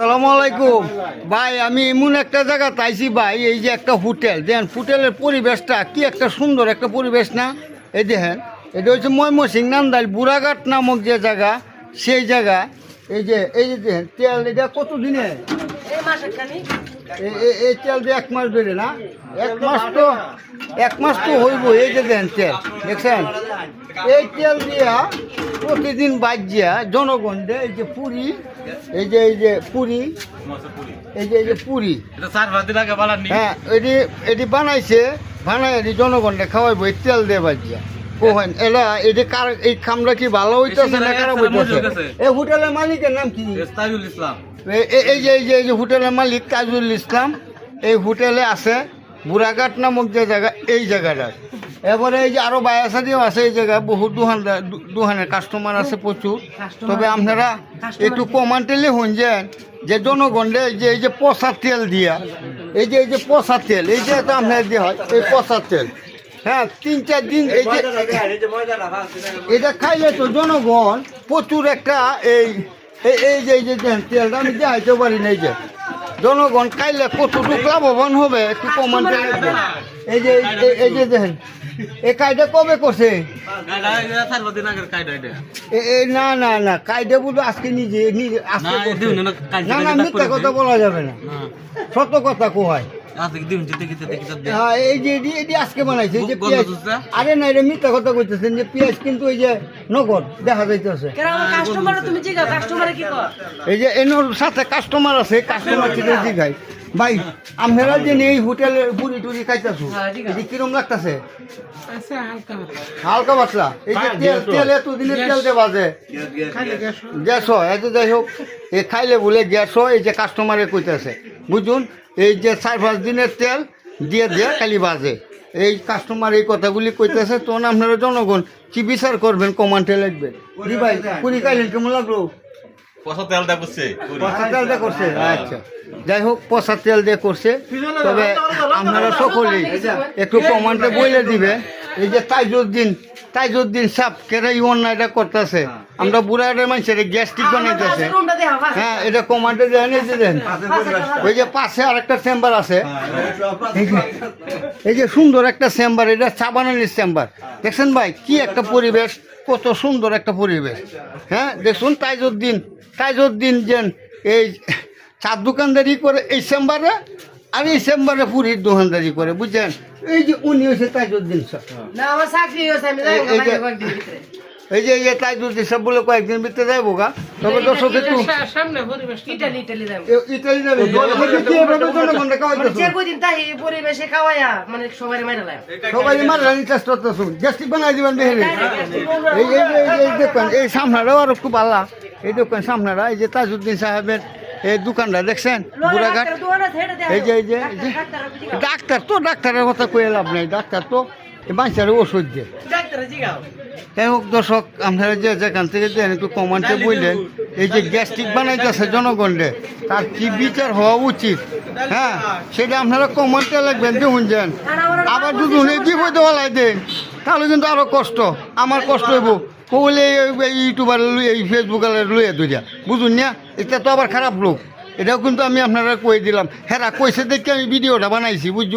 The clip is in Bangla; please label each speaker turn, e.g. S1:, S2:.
S1: সালামু আলাইকুম। ভাই আমি এমন একটা জায়গা তাইছি ভাই এই যে একটা হোটেল। দেখেন হোটেলের পরিবেশটা কি একটা সুন্দর একটা পরিবেশ না? এই দেখেন এটা হচ্ছে ময়মনসিং নান্দাইল বুড়াঘাট নামক যে জায়গা সেই জায়গা। এই যে এই যে দেখেন তেল এটা কত দিনে?
S2: এই
S1: তেল দিয়ে এক মাস ধরে না? এক মাস তো এক মাস তো হইব এই যে দেন তেল দেখছেন? এই তেল দিয়া প্রতিদিন বাজিয়া জনগণ দেয় এই যে পুরি এই যে এই যে পুরি এই যে এই যে পুরি। হ্যাঁ এটি এটি বানাইছে বানাই এটি জনগণকে খাওয়াইবো এই তেল দিয়ে বাজিয়া। কোহেন এলা এটি কার এই খামটা কি ভালো হইতেছে না খারাপ হইতেছে? এই হোটেলের মালিকের নাম কি?
S3: তাজুল ইসলাম।
S1: এই যে এই যে এই যে হোটেলের মালিক তাজুল ইসলাম এই হোটেলে আছে বুড়াঘাট নামক যে জায়গা এই জায়গাটা এবারে এই যে আরও বায়াসাদিও আছে এই জায়গায় বহু দুহানদার দু- দুহানের কাস্টমার আছে প্রচুর। তবে আপনারা একটু কমান্টেলে শুনছেন যে জনগণে এই যে এই যে পচা তেল দিয়া এই যে এই যে পচা তেল এই যে তো আপনার দিয়ে হয় এই পচা তেল। হ্যাঁ তিন চার দিন এই যে এটা খাইলে তো জনগণ প্রচুর একটা এই এই- যে এই যে তেলটা আমি দেখাইতে পারি না এই যে। জনগণ খাইলে কতটুকু লাভবান হবে একটু কমান তেলে এই যে এই যে দেখেন এই কায়দা কবে করছে? এ- না না না কায়দা বলতে আজকে নিজে আজকে
S3: না, না,
S1: মিথ্যা কথা বলা যাবে না। সত্য কথা কোহায়।
S3: দে
S1: হ্যাঁ এই যে এটি এটি আজকে বানাইছে এই যে
S3: গন্ধ
S1: পেঁয়াজ। আরে না এটা মিথ্যা কথা কইতেছেন যে পেঁয়াজ কিন্তু এই যে নগদ দেখা যাইতেছে।
S2: কাস্টমার তুমি জিগাও কাস্টমারে কি কর
S1: এই যে এনোর সাথে কাস্টমার আছে কাস্টমার থেকে জিগাই ভাই আপনারা যে এই হোটেলের পুরি টুরি খাইতেছো
S2: হ্যাঁ।
S1: এটি কিরম লাগতেছে?
S2: আচ্ছা হালকা
S1: হালকা পাতলা এই যে তেল তেল এত দিনের তেল দে বাজে। গ্যাস হয় যে যাই হোক এই খাইলে বলে গ্যাস হয় এই যে কাস্টমারে কইতেছে। বুঝুন এই যে চার পাঁচ দিনের তেল দিয়ে দিয়ে খালি বাজে। এই কাস্টমার এই কথাগুলি কইতেছে তখন আপনারা জনগণ কি বিচার করবেন? কমান্টে লিখবেন জি ভাই পুরি খাইলেন কেমন লাগল?
S3: তেল করছে
S1: পচা তেল দিয়ে করছে আচ্ছা। যাই হোক পচা তেল দিয়ে করছে। তবে আপনারা সকলেই একটু কমান্টে বইলে দিবে। এই যে তাইজুদ্দিন তাইজুদ্দিন সাপ কেরাই এই অন্যায়টা করতেছে? আমরা বুড়াদের মানুষের গ্যাস্ট্রিক বানাইতেছে হ্যাঁ এটা কমান্ডে দেন এই যে দেন। ওই যে পাশে আরেকটা চেম্বার আছে। এই যে- সুন্দর একটা চেম্বার এটা চা বানানির চেম্বার। দেখছেন ভাই কি একটা পরিবেশ কত সুন্দর একটা পরিবেশ। হ্যাঁ দেখুন তাইজুদ্দিন তাইজুদ্দিন যেন এই চার দোকানদারি করে এই চেম্বারে আর এই চেম্বারে পুরীর দোকানদারি করে বুঝছেন? এই যে উনি হয়েছে তাইজুদ্দিন স্যার এই- যে- এই যে এই যে তাইজুদ্দিন সব বলে কয়েকদিন ভিতরে যাইবো গা। তবে দর্শক একটু
S2: ইটালি যাব? যে কদিন তাই পরিবেশে খাওয়ায়া মানে সবাই মাইরা লায়।
S1: সবাই মার রানি চেষ্টা করতেছো গ্যাস্ট্রিক বানাই দিবেন বেহেরে এই এই যে- এই যে- এই দোকান এই সামনারাও আরও খুব আল্লাহ। এই দোকান সামনারা এই যে তাজউদ্দিন সাহেবের এই দোকানটা দেখছেন? বুড়াঘাট? এই যে এই যে ডাক্তার তো ডাক্তারের কথা কয়ে লাভ নাই। ডাক্তার তো বাচ্চার ওষুধ দিয়ে হোক দর্শক আপনারা যে যেখান থেকে দেন একটু কমান্টে বললেন, এই যে গ্যাস্ট্রিক বানাইতেছে জনগণে তার কি বিচার হওয়া উচিত? হ্যাঁ সেটা আপনারা কমান্টে লাগবেন দেখুন যান। আবার দুদিন এই বিপদে ওলাই দেন, তাহলে কিন্তু আরও কষ্ট। আমার কষ্ট হইব। কইলে এই ইউটিউবার এই ফেসবুকার লইয়া দুইয়া বুঝুন না, এটা তো আবার খারাপ লোক। এটাও কিন্তু আমি আপনারা কই দিলাম। হ্যাঁ কইছে দেখে আমি ভিডিওটা বানাইছি বুঝছ